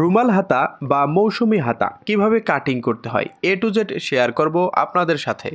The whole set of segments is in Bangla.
রুমাল হাতা বা মৌসুমি হাতা কীভাবে কাটিং করতে হয় এ টু জেড শেয়ার করব আপনাদের সাথে।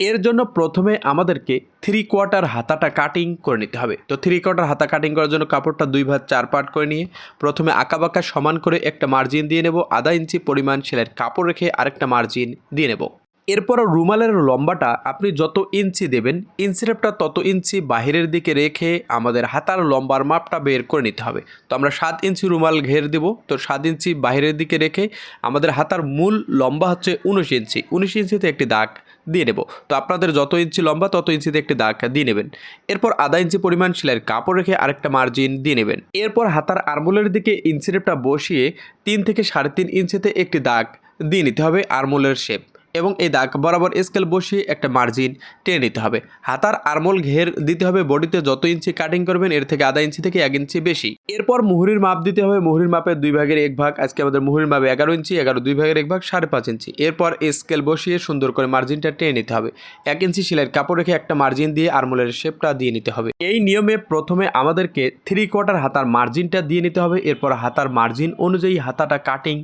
এর জন্য প্রথমে আমাদেরকে থ্রি কোয়ার্টার হাতাটা কাটিং করে নিতে হবে। তো থ্রি কোয়ার্টার হাতা কাটিং করার জন্য কাপড়টা দুই ভাগ, চার পার্ট করে নিয়ে প্রথমে আঁকাবাঁকা সমান করে একটা মার্জিন দিয়ে নেব, আধা ইঞ্চি পরিমাণ সেলাইয়ের কাপড় রেখে আরেকটা মার্জিন দিয়ে নেব। এরপর রুমালের লম্বাটা আপনি যত ইঞ্চি দেবেন ইঞ্চিরেপটা তত ইঞ্চি বাহিরের দিকে রেখে আমাদের হাতার লম্বার মাপটা বের করে নিতে হবে। তো আমরা সাত ইঞ্চি রুমাল ঘের দেব, তো সাত ইঞ্চি বাহিরের দিকে রেখে আমাদের হাতার মূল লম্বা হচ্ছে উনিশ ইঞ্চি। উনিশ ইঞ্চিতে একটি দাগ দিয়ে নেব। তো আপনাদের যত ইঞ্চি লম্বা, তত ইঞ্চিতে একটি দাগ দিয়ে নেবেন। এরপর আধা ইঞ্চি পরিমাণ সেলাইয়ের কাপড় রেখে আরেকটা মার্জিন দিয়ে নেবেন। এরপর হাতার আরমোলের দিকে ইঞ্চিরেপটা বসিয়ে তিন থেকে সাড়ে তিন ইঞ্চিতে একটি দাগ দিয়ে নিতে হবে আরমোলের শেপ। এবং এই দাগ বরাবর স্কেল বসিয়ে একটা মার্জিন টেনে নিতে হবে। হাতার আরমোল ঘের দিতে হবে বডিতে, যত ইঞ্চি কাটিং করবেন এর থেকে আধা ইঞ্চি থেকে এক ইঞ্চি বেশি। এরপর মুহুরির মাপ দিতে হবে, মুহুরির মাপের দুই ভাগের এক ভাগ, আজকে আমাদের মুহুরির মাপে এগারো ইঞ্চি, এগারো দুই ভাগের এক ভাগ, সাড়ে পাঁচ ইঞ্চি। এরপর স্কেল বসিয়ে সুন্দর করে মার্জিনটা টেনে নিতে হবে। এক ইঞ্চি সেলাইয়ের কাপড় রেখে একটা মার্জিন দিয়ে আরমোলের শেপটা দিয়ে নিতে হবে। এই নিয়মে প্রথমে আমাদেরকে থ্রি কোয়ার্টার হাতার মার্জিনটা দিয়ে নিতে হবে, এরপর হাতার মার্জিন অনুযায়ী হাতাটা কাটিং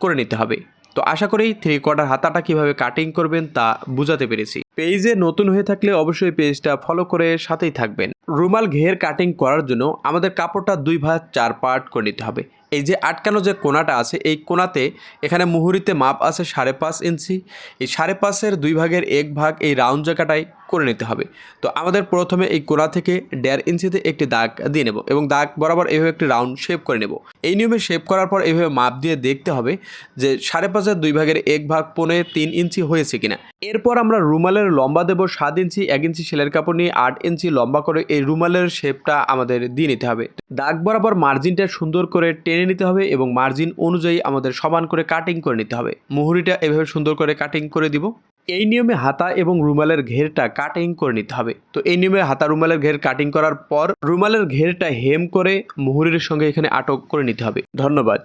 করে নিতে হবে। তো আশা করি থ্রি কোয়ার্টার হাতাটা কীভাবে কাটিং করবেন তা বুঝাতে পেরেছি। পেজে নতুন হয়ে থাকলে অবশ্যই পেজটা ফলো করে সাথেই থাকবেন। রুমাল ঘের কাটিং করার জন্য আমাদের কাপড়টা দুই ভাগ, চার পার্ট করে নিতে হবে। এই যে আটকানো যে কোনাটা আছে, এই কোনাতে এখানে মুহুরিতে মাপ আছে সাড়ে পাঁচ ইঞ্চি। এই সাড়ে পাঁচের দুই ভাগের এক ভাগ এই রাউন্ড জায়গাটায় করে নিতে হবে। তো আমাদের প্রথমে এই কোনা থেকে দেড় ইঞ্চিতে একটি দাগ দিয়ে নেব এবং দাগ বরাবর এইভাবে একটি রাউন্ড শেপ করে নেব। এই নিয়মে শেপ করার পর এইভাবে মাপ দিয়ে দেখতে হবে যে সাড়ে পাঁচের দুই ভাগের এক ভাগ পনে তিন ইঞ্চি হয়েছে কিনা। এরপর আমরা রুমালের লম্বা দেবো সাত ইঞ্চি, এক ইঞ্চি সেলের কাপড় নিয়ে আট ইঞ্চি লম্বা করে এই রুমালের শেপটা আমাদের দিয়ে নিতে হবে। দাগ বরাবর মার্জিনটা সুন্দর করে টেনে নিতে হবে এবং মার্জিন অনুযায়ী আমাদের সমান করে কাটিং করে নিতে হবে। মুহুরিটা এভাবে সুন্দর করে কাটিং করে দিব। এই নিয়মে হাতা এবং রুমালের ঘেরটা কাটিং করে নিতে হবে। তো এই নিয়মে হাতা, রুমালের ঘের কাটিং করার পর রুমালের ঘেরটা হেম করে মুহুরির সঙ্গে এখানে আটক করে নিতে হবে। ধন্যবাদ।